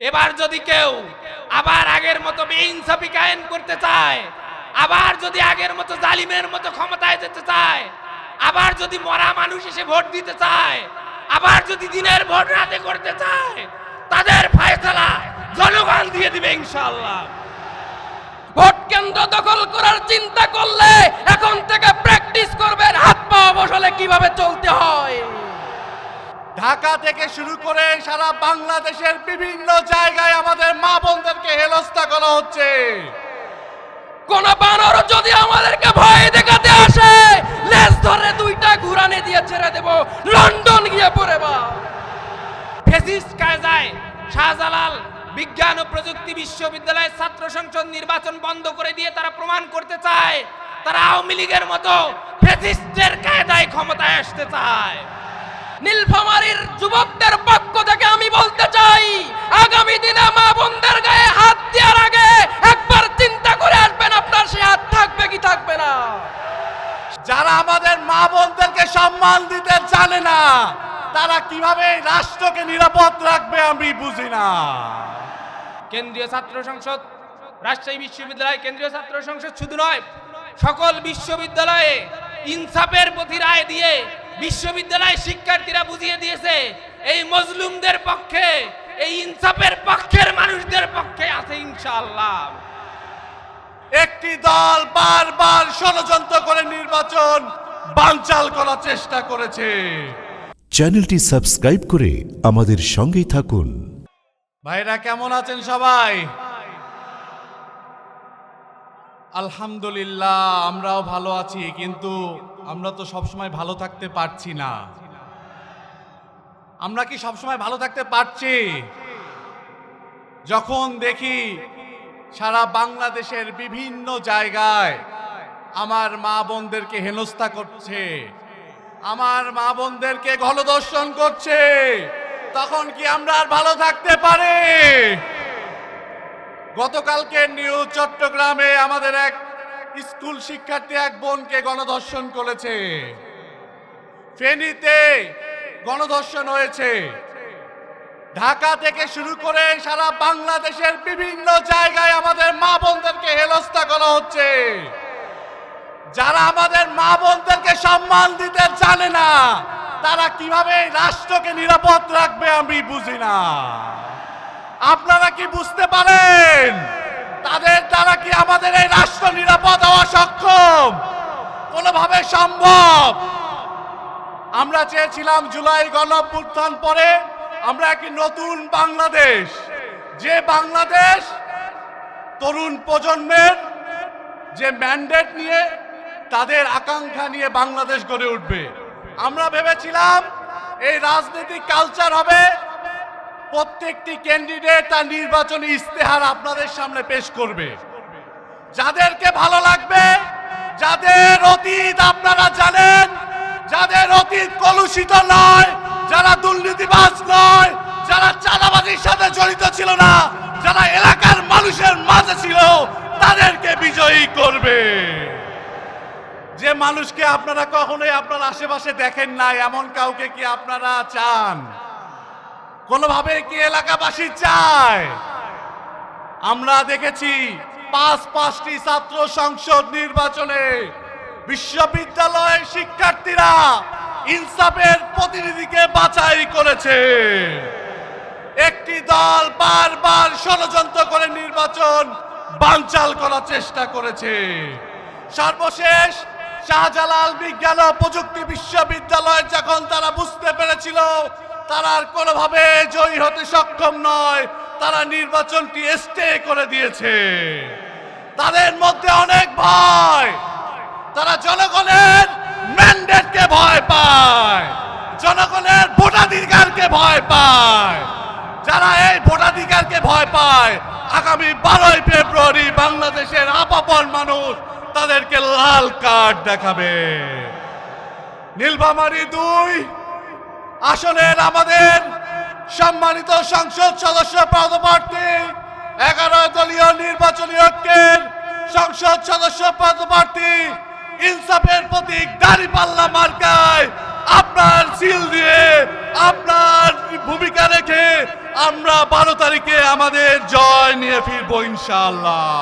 এবার যদি কেউ আবার আগের মতো বেইনসাফি কায়েম করতে চায়, আবার যদি আগের মতো জালিমের মতো ক্ষমতায় যেতে চায়, আবার যদি মরা মানুষ এসে ভোট দিতে চায়, আবার যদি দিনের ভোট রাতে করতে চায়, তাদের ফায়সালা জনগণ দিয়ে দিবে ইনশাআল্লাহ। ভোট কেন্দ্র দখল করার চিন্তা করলে এখন থেকে প্র্যাকটিস করবেন হাত পা বসলে কীভাবে চলতে হয়। ঢাকা থেকে শুরু করে সারা বাংলাদেশের বিভিন্ন জায়গায় আমাদের মা বোনদেরকে হেনস্থা করা হচ্ছে। কোন বানর যদি আমাদেরকে ভয় দেখাতে আসে, লেজ ধরে দুইটা ঘুরানে দিয়ে ছেড়ে দেব। লন্ডন গিয়ে পড়ে বা। ফেসিস্ট কায়দায় শাহজালাল বিজ্ঞান ও প্রযুক্তি বিশ্ববিদ্যালয়ের ছাত্র সংসদ নির্বাচন বন্ধ করে দিয়ে তারা প্রমাণ করতে চায়, তারা আওয়ামী লীগের মতো ফেসিস্টের কায়দায় ক্ষমতায় আসতে চায়। নীলফামারীর যুবকদের পক্ষ থেকে আমি বলতে চাই আগামী দিনে মা বোনদের গায়ে হাত দেওয়ার আগে একবার চিন্তা করে আসবেন আপনার সে হাত থাকবে কি থাকবে না। যারা আমাদের মা বোনদেরকে সম্মান দিতে জানে না তারা কীভাবে রাষ্ট্রকে নিরাপদ রাখবে আমি বুঝি না। কেন্দ্রীয় ছাত্র সংসদ রাজশাহী বিশ্ববিদ্যালয় কেন্দ্রীয় ছাত্র সংসদ শুধু নয় সকল বিশ্ববিদ্যালয়ে ইনসাফের প্রতি রায় দিয়ে বিশ্ববিদ্যালয়ের শিক্ষার্থীরা বুঝিয়ে দিয়েছে এই মজলুমদের পক্ষে এই ইনসাফের পক্ষের মানুষদের পক্ষে আছে ইনশাআল্লাহ। একটি দল বারবার ষড়যন্ত্র করে নির্বাচন বানচাল করার চেষ্টা করেছে। চ্যানেলটি সাবস্ক্রাইব করে আমাদের সঙ্গেই থাকুন। ভাইরা কেমন আছেন সবাই? আলহামদুলিল্লাহ আমরাও ভালো আছি কিন্তু আমরা তো সবসময় ভালো থাকতে পারছি না। আমরা কি সবসময় ভালো থাকতে পারছি? যখন দেখি সারা বাংলাদেশের বিভিন্ন জায়গায় আমার মা বোনদেরকে হেনস্থা করছে, আমার মা বোনদেরকে গণদর্শন করছে, তখন কি আমরা আর ভালো থাকতে পারি? গতকালকে নিউ চট্টগ্রামে আমাদের এক স্কুল শিক্ষার্থী এক বোনকে গণধর্ষণ করেছে। ফেনীতে গণধর্ষণ হয়েছে। ঢাকা থেকে শুরু করে সারা বাংলাদেশের বিভিন্ন জায়গায় আমাদের মা বোনদেরকে হেনস্থা করা হচ্ছে। যারা আমাদের মা বোনদেরকে সম্মান দিতে জানে না, তারা কীভাবে রাষ্ট্রকে নিরাপদ রাখবে আমি বুঝি না। আপনারা কি বুঝতে পারেন? তাদের দ্বারা কি আমাদের এই রাষ্ট্র নিরাপদ হওয়া সক্ষম? কোনোভাবে সম্ভব? আমরা চেয়েছিলাম জুলাই গণঅভ্যুত্থান পরে আমরা একটি নতুন বাংলাদেশ। যে বাংলাদেশ তরুণ প্রজন্মের যে ম্যান্ডেট নিয়ে, তাদের আকাঙ্ক্ষা নিয়ে বাংলাদেশ গড়ে উঠবে। আমরা ভেবেছিলাম এই রাজনৈতিক কালচার হবে প্রত্যেকটি ক্যান্ডিডেট তার নির্বাচনী ইস্তেহার আপনাদের সামনে পেশ করবে। যাদেরকে ভালো লাগবে, যাদের অতীত আপনারা জানেন, যাদের অতীত কলুষিত নয়, যারা দুর্নীতিবাজ নয়, যারা চাঁদাবাজির সাথে জড়িত ছিল না, যারা এলাকার মানুষের মাঝে ছিল, তাদেরকে বিজয়ী করবে। যে মানুষকে আপনারা কখনোই আপনার আশেপাশে দেখেন নাই, এমন কাউকে কি আপনারা চান? কোনোভাবে কি এলাকাবাসী চায়? আমরা দেখেছি পাঁচ পাঁচটি ছাত্র সংসদ নির্বাচনে বিশ্ববিদ্যালয়ের শিক্ষার্থীরা ইনসাফের প্রতিনিধিকে বাছাই করেছে। একটি দল বারবার ষড়যন্ত্র করে নির্বাচন বানচাল করার চেষ্টা করেছে। সর্বশেষ শাহজালাল বিজ্ঞান ও প্রযুক্তি বিশ্ববিদ্যালয়, যখন তারা বুঝতে পেরেছিল তারা আর কোনোভাবে জয়ী হতে সক্ষম নয়। তারা নির্বাচনটি স্টে করে দিয়েছে। তাদের মধ্যে অনেক ভয়। তারা জনগণের ম্যান্ডেটকে ভয় পায়। জনগণের ভোটাধিকারকে ভয় পায়। যারা এই ভোটাধিকারকে ভয় পায়, আগামী বারোই ফেব্রুয়ারি বাংলাদেশের আপাপন মানুষ তাদেরকে লাল কার্ড দেখাবে। নীলফামারী দুই আসনের আমাদের সম্মানিত সংসদ সদস্য পদপ্রার্থী, এগারো দলীয় নির্বাচনী ঐক্যের সংসদ সদস্য পদপ্রার্থী, ইনসাফের প্রতীক দাঁড়িপাল্লা মার্কায় আপনার সিল দিয়ে আপনার ভূমিকা রেখে আমরা বারো তারিখে আমাদের জয় নিয়ে ফিরবো ইনশাল্লাহ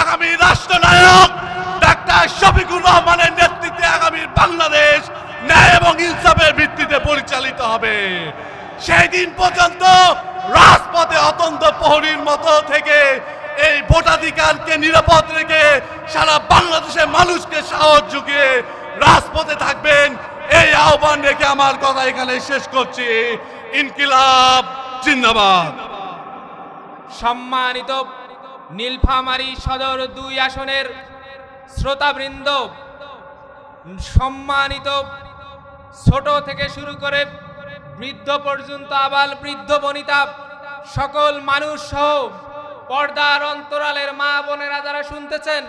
আগামী রাষ্ট্রনায়ক ডাক্তার শফিকুর রহমানের নেতৃত্বে আগামী বাংলাদেশ ন্যায় এবং ইনসাফের ভিত্তিতে পরিচালিত হবে। সেই দিন পর্যন্ত রাজপথে অতন্ত প্রহরীর মতো থেকে এই ভোটাধিকারকে নিরাপদ রেখে সারা বাংলাদেশের মানুষকে সাহস জুগিয়ে রাজপথে থাকবেন, এই আহ্বান রেখে আমার কথা এখানে শেষ করছি। ইনকিলাব, জিন্দাবাদ। সম্মানিত নীলফামারী সদর দুই আসনের শ্রোতাবৃন্দ, সম্মানিত ছোট থেকে শুরু করে বৃদ্ধ পর্যন্ত, আবাল বৃদ্ধ বনিতা, সকল মানুষ সহ পর্দার অন্তরালের মা বোনেরা যারা শুনতেছেন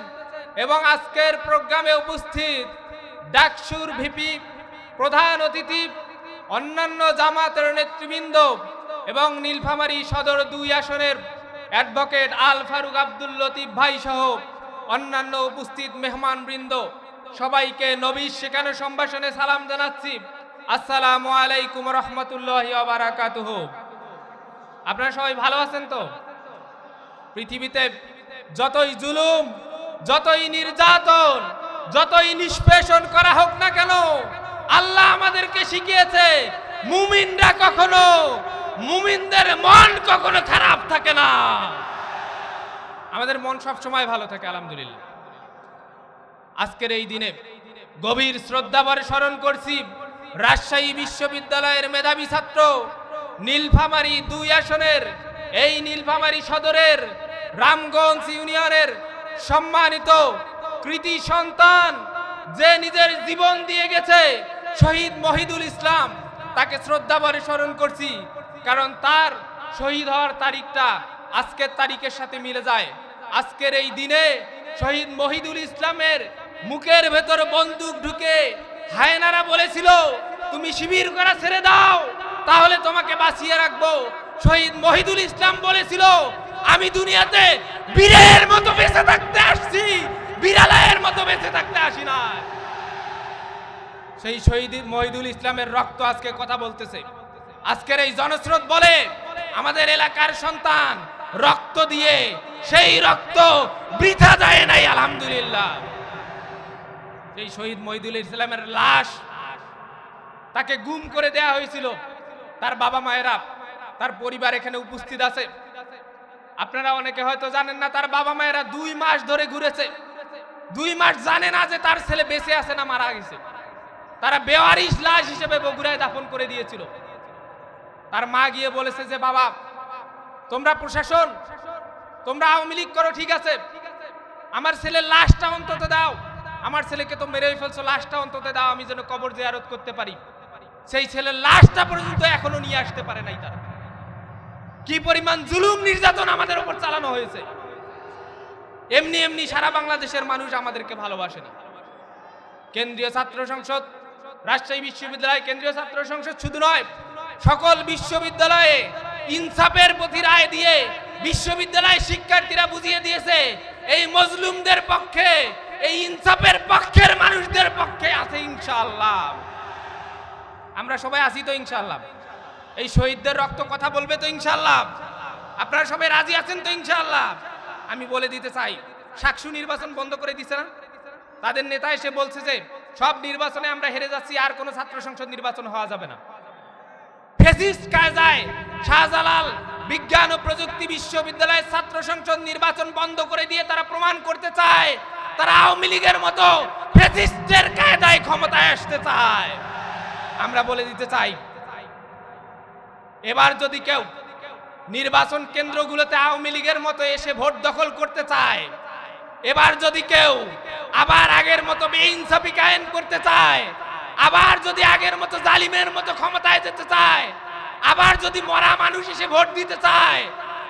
এবং আজকের প্রোগ্রামে উপস্থিত ডাকসুর ভিপি, প্রধান অতিথি, অন্যান্য জামাতের নেতৃবৃন্দ এবং নীলফামারী সদর দুই আসনের অ্যাডভোকেট আল ফারুক আব্দুল লতিফ ভাই সহ অন্যান্য উপস্থিত মেহমানবৃন্দ, সবাইকে নবী শেখানো সম্ভাষণে সালাম জানাচ্ছি। আসসালামু আলাইকুম রহমতুল্লাহ বারাকাতুহ। আপনারা সবাই ভালো আছেন তো? পৃথিবীতে যতই জুলুম, যতই নির্যাতন, যতই নিষ্পেষণ করা হোক না কেন, আল্লাহ আমাদেরকে শিখিয়েছে, মুমিনরা কখনো, মুমিনদের মন কখনো খারাপ থাকে না। আমাদের মন সব সময় ভালো থাকে, আলহামদুলিল্লাহ। আজকের এই দিনে গভীর শ্রদ্ধাভরে স্মরণ করছি, রাজশাহী বিশ্ববিদ্যালয়ের মেধাবী ছাত্র নীলফামারী দুই আসনের, এই নীলফামারী সদরের রামগঞ্জ ইউনিয়নের সম্মানিত কৃতি সন্তান যে নিজের জীবন দিয়ে গেছে, শহীদ মহিদুল ইসলাম, তাকে শ্রদ্ধাভরে স্মরণ করছি। কারণ তার শহীদ হওয়ার তারিখটা আজকের তারিখের সাথে মিলে যায়। আজকের এই দিনে শহীদ মহিদুল ইসলামের মুখের ভেতর বন্দুক ঢুকে হায়নারা বলেছিল, তুমি শিবির করা ছেড়ে দাও, তাহলে তোমাকে বাঁচিয়ে রাখব। শহীদ মহিদুল ইসলাম বলেছিল, আমি দুনিয়াতে বীরের মতো বেঁচে থাকতে আসছি, বিড়ালের মতো বেঁচে থাকতে আসি না সেই শহীদ মহিদুল ইসলামের রক্ত আজকে কথা বলতেছে। আজকের এই জনস্রোত বলে আমাদের এলাকার সন্তান রক্ত দিয়ে সেই রক্ত বৃথা যায় নাই, আলহামদুলিল্লাহ। সেই শহীদ মহিদুল ইসলামের লাশ তাকে গুম করে দেয়া হয়েছিল, তার বাবা মায়েরা, তার পরিবার এখানে উপস্থিত আছে। আপনারা অনেকে হয়তো জানেন না, তার বাবা মায়েরা দুই মাস ধরে ঘুরেছে। দুই মাস জানে না যে তার ছেলে বেঁচে আছে না মারা গেছে। তারা বেওয়ারিশ লাশ হিসেবে বগুড়ায় দাফন করে দিয়েছিল। তার মা গিয়ে বলেছে যে, বাবা, তোমরা প্রশাসন তোমরা আওয়ামী লীগ করো, ঠিক আছে? আমার ছেলের লাশটা অন্তত দাও। আমার ছেলেকে তো মেরেই ফেলছো, লাশটা অন্তত দাও, আমি যেন কবর জিয়ারত করতে পারি। সেই ছেলের লাশটা পর্যন্ত এখনও নিয়ে আসতে পারে নাই তারা। কি পরিমাণ জুলুম নির্যাতন আমাদের উপর চালানো হয়েছে। এমনি এমনি সারা বাংলাদেশের মানুষ আমাদেরকে ভালোবাসে না। কেন্দ্রীয় ছাত্র সংসদ, রাজশাহী বিশ্ববিদ্যালয়, কেন্দ্রীয় ছাত্র সংসদ শুধু নয়, সকল বিশ্ববিদ্যালয়ে ইনসাফের প্রতি রায় দিয়ে বিশ্ববিদ্যালয় শিক্ষার্থীরা বুঝিয়ে দিয়েছে, এই মজলুমদের পক্ষে, এই ইনসাফের পক্ষের মানুষদের পক্ষে আছে ইনশাআল্লাহ। আমরা সবাই আছি তো ইনশাআল্লাহ। এই শহীদদের রক্ত কথা বলবে তো ইনশাআল্লাহ। আপনারা সবাই রাজি আছেন তো ইনশাআল্লাহ? আমি বলে দিতে চাই সাকসু নির্বাচন বন্ধ করে দিছে না? তাদের নেতা এসে বলছে যে, সব নির্বাচনে আমরা হেরে যাচ্ছি, আর কোনো ছাত্র সংসদ নির্বাচন হওয়া যাবে না। ফেসিস্ট কায়দায় শাহজালাল বিজ্ঞান ও প্রযুক্তি বিশ্ববিদ্যালয়ের ছাত্র সংসদ নির্বাচন বন্ধ করে দিয়ে তারা প্রমাণ করতে চায়, তারা আওয়ামী লীগের মতো ফেসিস্টের কায়দায় ক্ষমতায় আসতে চায়। আমরা বলে দিতে চাই, এবার যদি কেউ নির্বাচন কেন্দ্রগুলোতে আওয়ামী লীগের মতো এসে ভোট দখল করতে চায়, এবার যদি কেউ আবার আগের মতো বেইনসাফি কায়েম করতে চায়, আবার যদি আগের মতো জালিমের মতো ক্ষমতায় যেতে চায় আবার যদি মরা মানুষ এসে ভোট দিতে চায়,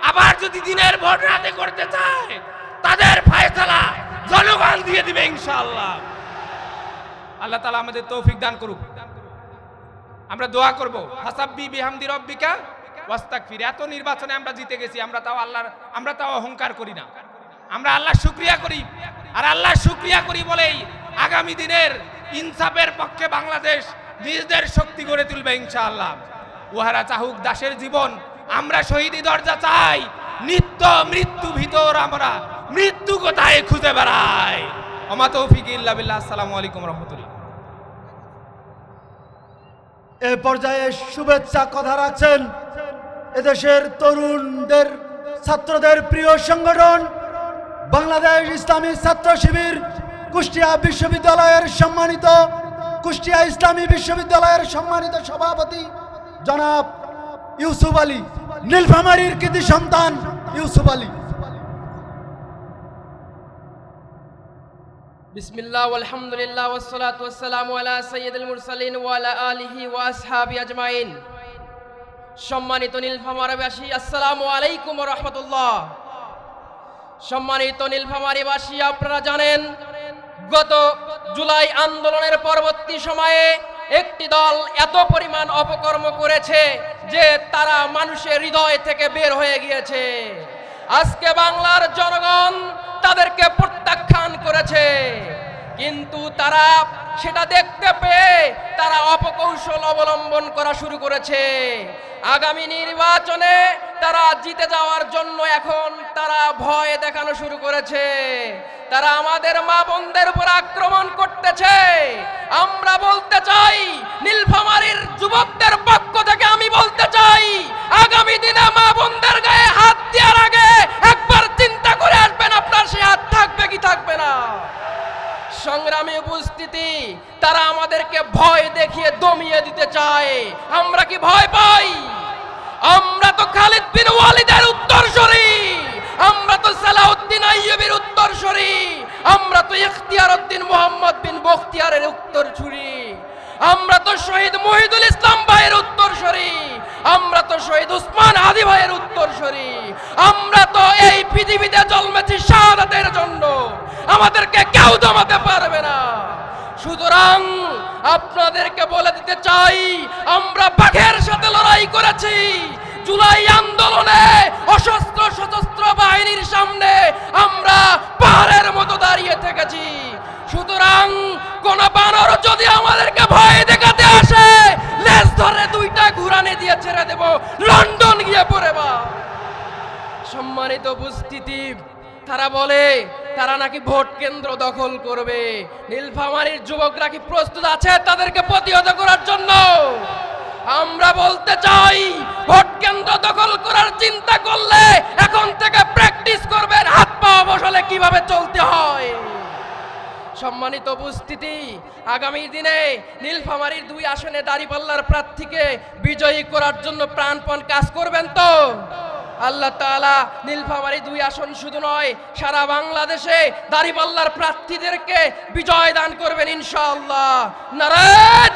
আবার যদি দিনের ভোট রাতে করতে চায়, তাদের ফায়সালা জনগণ দিয়ে দিবে ইনশাআল্লাহ। আল্লাহ তালা আমাদের তৌফিক দান করুক। আমরা দোয়া করব হাসাব্বি বিহামদি রব্বিকা, ওয়াস্তাগফির। এত নির্বাচনে আমরা জিতে গেছি, আমরা তাও আল্লাহর, আমরা তাও অহংকার করি না। আমরা আল্লাহ শুক্রিয়া করি, আর আল্লাহ শুক্রিয়া করি বলেই আগামী দিনের ইনসাফের পক্ষে বাংলাদেশ নিজেদের শক্তি গড়ে তুলবে ইনশাআল্লাহ। উহারা চাহুক দাসের জীবন। আমরা শহীদি দরজা চাই। নিত্য মৃত্যু ভিতর আমরা। মৃত্যু কোথায় খুঁজে বেড়াই? আমা তৌফিক ইল্লা আসসালামু আলাইকুম রহমতুল্লাহ। এ পর্যায়ে শুভেচ্ছা কথা রাখছেন এদেশের তরুণদের, ছাত্রদের প্রিয় সংগঠন, বাংলাদেশ ইসলামী ছাত্র শিবির কুষ্টিয়া বিশ্ববিদ্যালয়ের সম্মানিত, কুষ্টিয়া ইসলামী বিশ্ববিদ্যালয়ের সম্মানিত সভাপতি জনাব ইউসুফ আলী, নীলফামারীর কৃতি সন্তান ইউসুফ আলী। ওয়াসসালামু আলা সাইয়্যিদিল মুরসালিন ওয়া আলা আলিহি ওয়া আসহাবি আজমাইন। সম্মানিত নীলফামারীবাসী, আসসালামু আলাইকুম রাহমাতুল্লাহ। সম্মানিত নীলফামারীবাসী, আপনারা জানেন, গত জুলাই আন্দোলনের পরবর্তী সময়ে একটি দল এত পরিমাণ অপকর্ম করেছে যে তারা মানুষের হৃদয় থেকে বের হয়ে গিয়েছে। আজকে বাংলার জনগণ তাদেরকে প্রত্যাখ্যান করেছে। কিন্তু তারা সেটা দেখতে পেয়ে তারা অপকৌশল অবলম্বন করা শুরু করেছে। আগামী নির্বাচনে তারা জিতে যাওয়ার জন্য এখন তারা ভয় দেখানো শুরু করেছে। তারা আমাদের মা বোনদের উপর আক্রমণ করতেছে। আমরা বলতে চাই, নীলফামারীর যুবকদের পক্ষ থেকে আমি বলতে চাই, আগামী দিনে মা বোনদের গায়ে হাত দেওয়ার আগে সংগ্রামে উপস্থিতি, তারা আমাদেরকে ভয় দেখিয়ে দমিয়ে দিতে চায়। আমরা কি ভয় পাই? আমরা তো খালিদ বিন ওয়ালিদের উত্তরসূরি। আমরা তো সালাউদ্দিন আইয়ুবের উত্তরসূরি। আমরা তো ইখতিয়ার উদ্দিন মোহাম্মদ বিন বখতিয়ারের উত্তরসূরি। আমরা তো শহীদ মহিদুল ইসলাম ভাইয়ের উত্তরসূরি। আমরা শহীদ উসমান হাদি ভাইয়ের উত্তরসূরি আমরা তো এই পৃথিবীতে জন্মেছি শাহাদাতের জন্য। আমাদেরকে কেউ দমাতে পারবে না। সুতরাং আপনাদেরকে বলে দিতে চাই, আমরা বাঘের সাথে লড়াই করেছি। জুলাই আন্দোলনে অসস্ত্র সশস্ত্র বাহিনীর সামনে আমরা পাহাড়ের মতো দাঁড়িয়ে থেকেছি। সুতরাং কোন বানর যদি আমাদেরকে ভয় দেখাতে আসে ধরে দুইটা ঘুরানে দিয়ে ছেড়ে দেব। লন্ডন গিয়ে পড়ে বা সম্মানিত উপস্থিতি, তারা বলে, তারা নাকি ভোট কেন্দ্র দখল করবে। নীলফামারীর যুবকরা কি প্রস্তুত আছে তাদেরকে প্রতিহত করার জন্য? আমরা বলতে চাই, ভোট কেন্দ্র দখল করার চিন্তা করলে এখন থেকে প্র্যাকটিস করবেন, হাত পা বসালে কীভাবে চলতে হয়? সম্মানিত উপস্থিতি, আগামী দিনে নীলফামারির দুই আসনে দাঁড়িপাল্লার প্রার্থীকে বিজয়ী করার জন্য প্রাণপণ কাজ করবেন তো? আল্লাহ তালা নীলফামারি দুই আসন শুধু নয়, সারা বাংলাদেশে দাঁড়িপাল্লার প্রার্থীদেরকে বিজয় দান করবেন ইনশাআল্লাহ। নারায়ণ